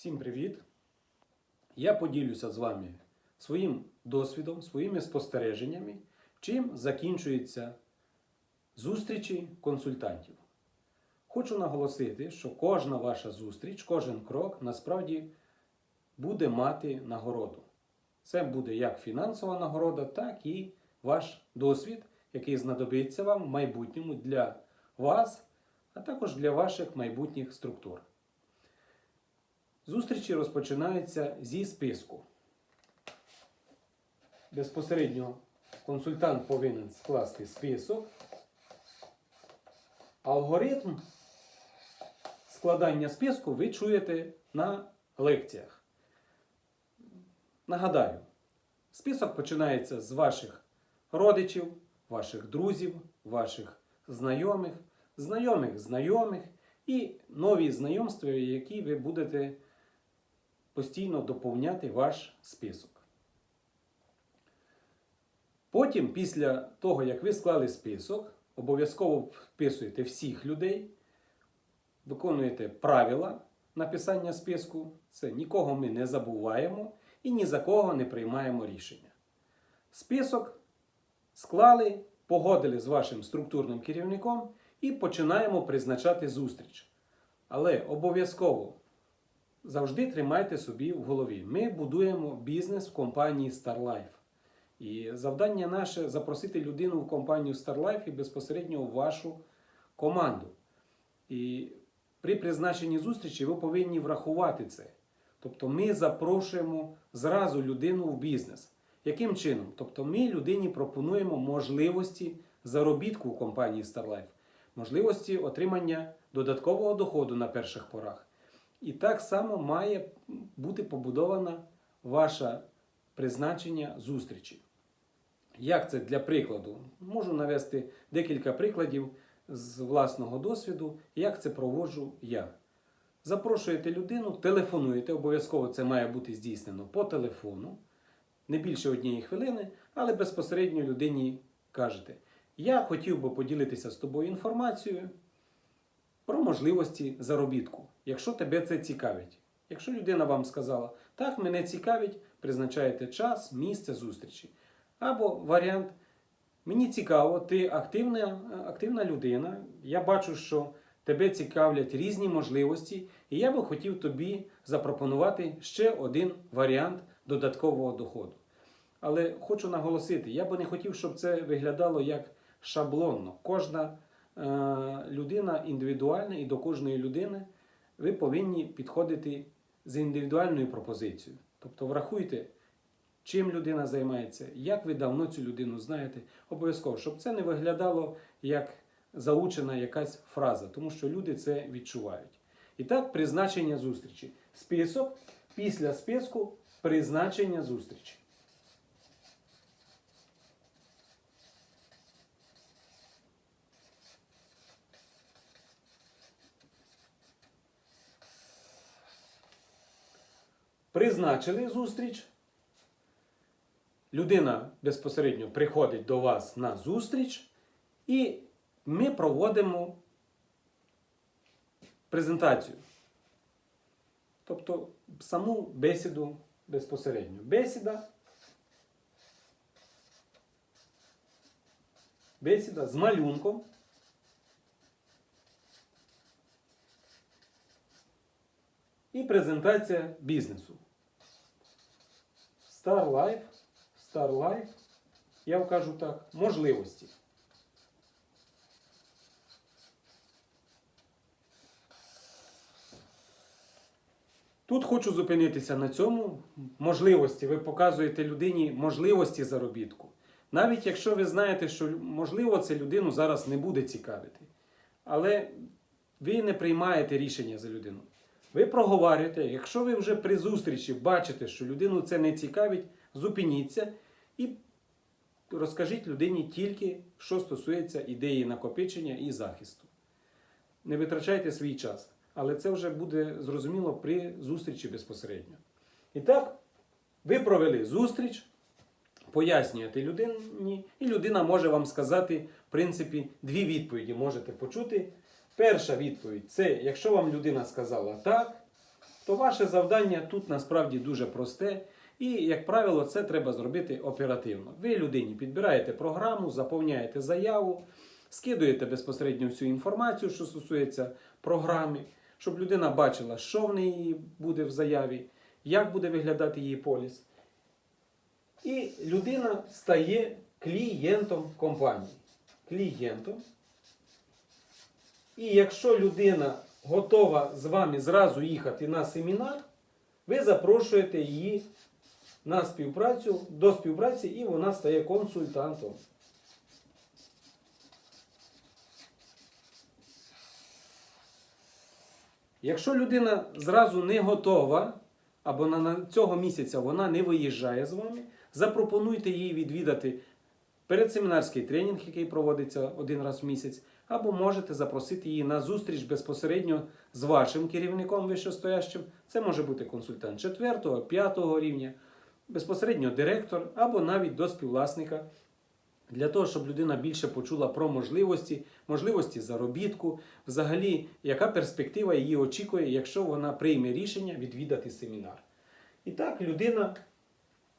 Всім привіт! Я поділюся з вами своїм досвідом, своїми спостереженнями, чим закінчуються зустрічі консультантів. Хочу наголосити, що кожна ваша зустріч, кожен крок насправді буде мати нагороду. Це буде як фінансова нагорода, так і ваш досвід, який знадобиться вам в майбутньому для вас, а також для ваших майбутніх структур. Зустрічі розпочинаються зі списку. Безпосередньо консультант повинен скласти список. Алгоритм складання списку ви чуєте на лекціях. Нагадаю, список починається з ваших родичів, ваших друзів, ваших знайомих, знайомих знайомих і нові знайомства, які ви будете постійно доповняти ваш список. Потім, після того, як ви склали список, обов'язково вписуєте всіх людей, виконуєте правила написання списку. Це нікого ми не забуваємо і ні за кого не приймаємо рішення. Список склали, погодили з вашим структурним керівником і починаємо призначати зустріч. Але обов'язково завжди тримайте собі в голові. Ми будуємо бізнес в компанії StarLife. І завдання наше запросити людину в компанію StarLife і безпосередньо в вашу команду. І при призначенні зустрічі ви повинні врахувати це. Тобто ми запрошуємо зразу людину в бізнес. Яким чином? Тобто ми людині пропонуємо можливості заробітку в компанії StarLife, можливості отримання додаткового доходу на перших порах. І так само має бути побудована ваше призначення зустрічі. Як це для прикладу? Можу навести декілька прикладів з власного досвіду, як це проводжу я. Запрошуєте людину, телефонуєте, обов'язково це має бути здійснено по телефону, не більше однієї хвилини, але безпосередньо людині кажете: Я хотів би поділитися з тобою інформацією про можливості заробітку, якщо тебе це цікавить. Якщо людина вам сказала, так, мене цікавить, призначаєте час, місце зустрічі. Або варіант, мені цікаво, ти активна, активна людина, я бачу, що тебе цікавлять різні можливості, і я би хотів тобі запропонувати ще один варіант додаткового доходу. Але хочу наголосити, я би не хотів, щоб це виглядало як шаблонно. Кожна е, людина індивідуальна і до кожної людини ви повинні підходити з індивідуальною пропозицією. Тобто врахуйте, чим людина займається, як ви давно цю людину знаєте. Обов'язково, щоб це не виглядало як заучена якась фраза, тому що люди це відчувають. І так, призначення зустрічі. Список після списку призначення зустрічі. Призначили зустріч. Людина безпосередньо приходить до вас на зустріч, і ми проводимо презентацію. Тобто саму бесіду безпосередньо. Бесіда. Бесіда з малюнком. Презентація бізнесу. Star Life, Star Life, я вкажу так, можливості. Тут хочу зупинитися на цьому. Можливості. Ви показуєте людині можливості заробітку. Навіть якщо ви знаєте, що можливо це людину зараз не буде цікавити. Але ви не приймаєте рішення за людину. Ви проговорюєте, якщо ви вже при зустрічі бачите, що людину це не цікавить, зупиніться і розкажіть людині тільки, що стосується ідеї накопичення і захисту. Не витрачайте свій час, але це вже буде зрозуміло при зустрічі безпосередньо. І так, ви провели зустріч, пояснюєте людині, і людина може вам сказати, в принципі, дві відповіді можете почути. Перша відповідь це, якщо вам людина сказала так, то ваше завдання тут насправді дуже просте. І, як правило, це треба зробити оперативно. Ви людині підбираєте програму, заповняєте заяву, скидуєте безпосередньо всю інформацію, що стосується програми, щоб людина бачила, що в неї буде в заяві, як буде виглядати її поліс. І людина стає клієнтом компанії. Клієнтом. І якщо людина готова з вами зразу їхати на семінар, ви запрошуєте її на співпрацю, до співпраці, і вона стає консультантом. Якщо людина зразу не готова, або на, цього місяця вона не виїжджає з вами, запропонуйте їй відвідати передсемінарський тренінг, який проводиться один раз в місяць, або можете запросити її на зустріч безпосередньо з вашим керівником вищестоящим. Це може бути консультант 4, 5 рівня, безпосередньо директор або навіть до співвласника. Для того, щоб людина більше почула про можливості, можливості заробітку, взагалі, яка перспектива її очікує, якщо вона прийме рішення відвідати семінар. І так, людина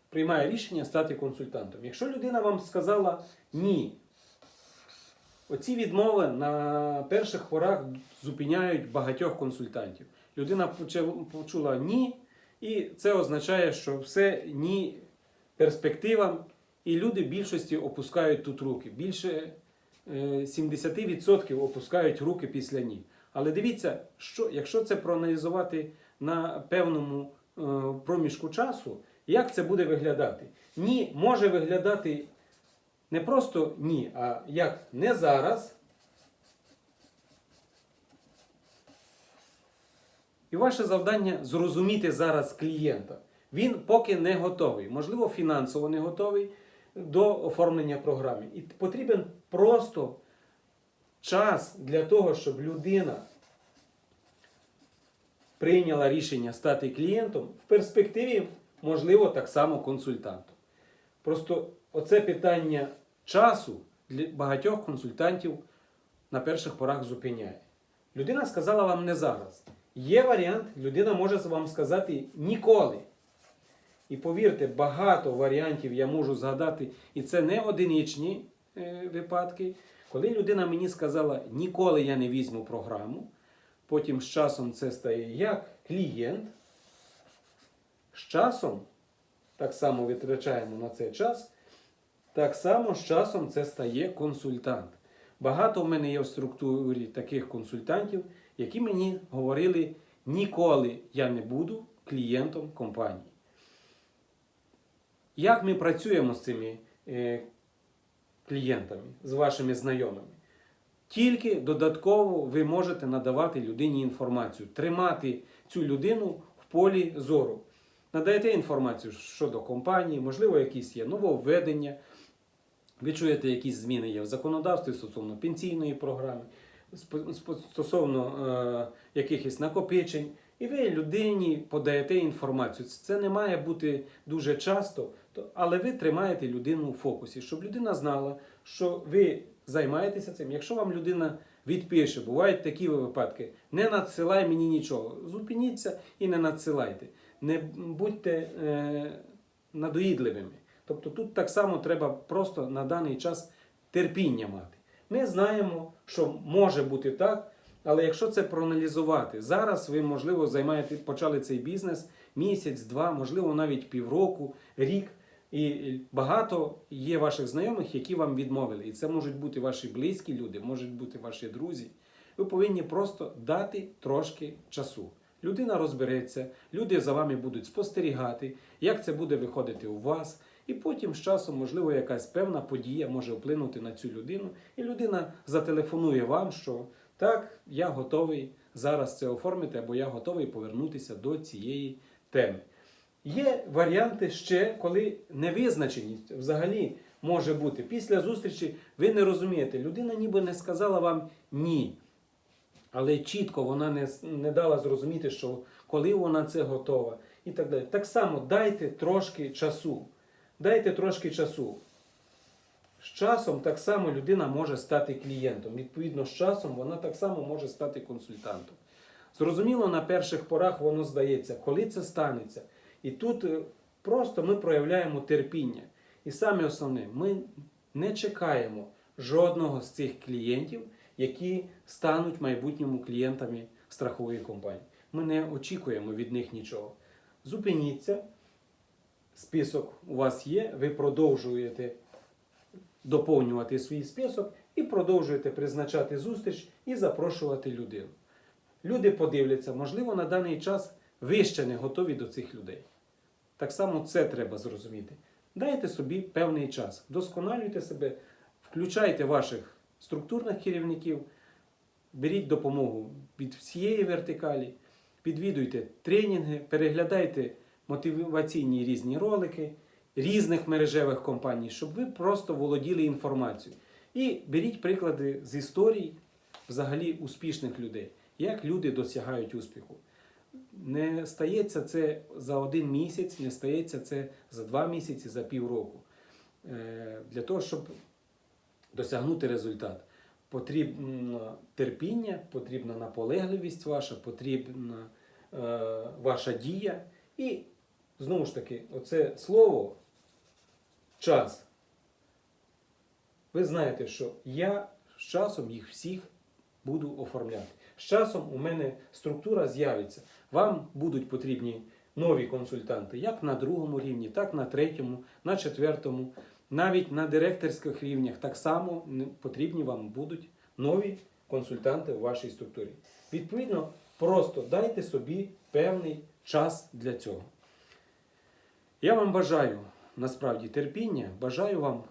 приймає рішення стати консультантом. Якщо людина вам сказала ні, оці відмови на перших порах зупиняють багатьох консультантів. Людина почула ні, і це означає, що все ні перспективам, і люди в більшості опускають тут руки. Більше е, 70% опускають руки після ні. Але дивіться, що, якщо це проаналізувати на певному е, проміжку часу, як це буде виглядати? Ні може виглядати не просто ні, а як не зараз. І ваше завдання зрозуміти зараз клієнта. Він поки не готовий, можливо, фінансово не готовий до оформлення програми. І потрібен просто час для того, щоб людина прийняла рішення стати клієнтом, в перспективі, можливо, так само консультантом. Просто оце питання часу для багатьох консультантів на перших порах зупиняє. Людина сказала вам не зараз. Є варіант, людина може вам сказати ніколи. І повірте, багато варіантів я можу згадати, і це не одиничні е, випадки. Коли людина мені сказала, ніколи я не візьму програму, потім з часом це стає як клієнт, з часом, так само витрачаємо на це час, так само з часом це стає консультант. Багато в мене є в структурі таких консультантів, які мені говорили, ніколи я не буду клієнтом компанії. Як ми працюємо з цими е, клієнтами, з вашими знайомими? Тільки додатково ви можете надавати людині інформацію, тримати цю людину в полі зору. Надаєте інформацію щодо компанії, можливо, якісь є нововведення. Ви чуєте, якісь зміни є в законодавстві стосовно пенсійної програми, стосовно е, якихось накопичень. І ви людині подаєте інформацію. Це не має бути дуже часто, але ви тримаєте людину у фокусі, щоб людина знала, що ви займаєтеся цим. Якщо вам людина відпише, бувають такі випадки, не надсилай мені нічого. Зупиніться і не надсилайте. Не будьте е, надоїдливими. Тобто тут так само треба просто на даний час терпіння мати. Ми знаємо, що може бути так, але якщо це проаналізувати, зараз ви, можливо, займаєте, почали цей бізнес місяць, два, можливо, навіть півроку, рік. І багато є ваших знайомих, які вам відмовили. І це можуть бути ваші близькі люди, можуть бути ваші друзі. Ви повинні просто дати трошки часу. Людина розбереться, люди за вами будуть спостерігати, як це буде виходити у вас. І потім з часом, можливо, якась певна подія може вплинути на цю людину, і людина зателефонує вам, що так, я готовий зараз це оформити, або я готовий повернутися до цієї теми. Є варіанти ще, коли невизначеність взагалі може бути. Після зустрічі ви не розумієте, людина ніби не сказала вам ні. Але чітко вона не, не дала зрозуміти, що коли вона це готова. І так далі. Так само дайте трошки часу. Дайте трошки часу. З часом так само людина може стати клієнтом. Відповідно, з часом вона так само може стати консультантом. Зрозуміло, на перших порах воно здається, коли це станеться. І тут е, просто ми проявляємо терпіння. І саме основне, ми не чекаємо жодного з цих клієнтів, які стануть в майбутньому клієнтами страхової компанії. Ми не очікуємо від них нічого. Зупиніться, список у вас є, ви продовжуєте доповнювати свій список і продовжуєте призначати зустріч і запрошувати людину. Люди подивляться, можливо, на даний час ви ще не готові до цих людей. Так само це треба зрозуміти. Дайте собі певний час, вдосконалюйте себе, включайте ваших структурних керівників, беріть допомогу від всієї вертикалі, відвідуйте тренінги, переглядайте мотиваційні різні ролики різних мережевих компаній, щоб ви просто володіли інформацією. І беріть приклади з історій взагалі успішних людей, як люди досягають успіху. Не стається це за один місяць, не стається це за два місяці, за півроку. Е, Для того, щоб досягнути результат, потрібно терпіння, потрібна наполегливість ваша, потрібна е, ваша дія. І знову ж таки, оце слово час. Ви знаєте, що я з часом їх всіх буду оформляти. З часом у мене структура з'явиться. Вам будуть потрібні нові консультанти, як на другому рівні, так на третьому, на четвертому, навіть на директорських рівнях так само потрібні вам будуть нові консультанти у вашій структурі. Відповідно, просто дайте собі певний час для цього. Я вам бажаю насправді терпіння, бажаю вам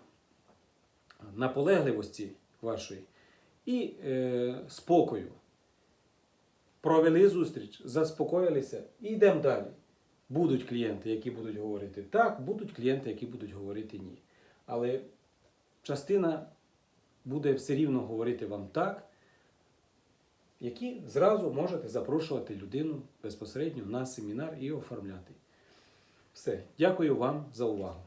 наполегливості вашої і е, спокою. Провели зустріч, заспокоїлися і йдемо далі. Будуть клієнти, які будуть говорити так, будуть клієнти, які будуть говорити ні. Але частина буде все рівно говорити вам так, які зразу можете запрошувати людину безпосередньо на семінар і оформляти. Все. Дякую вам за увагу.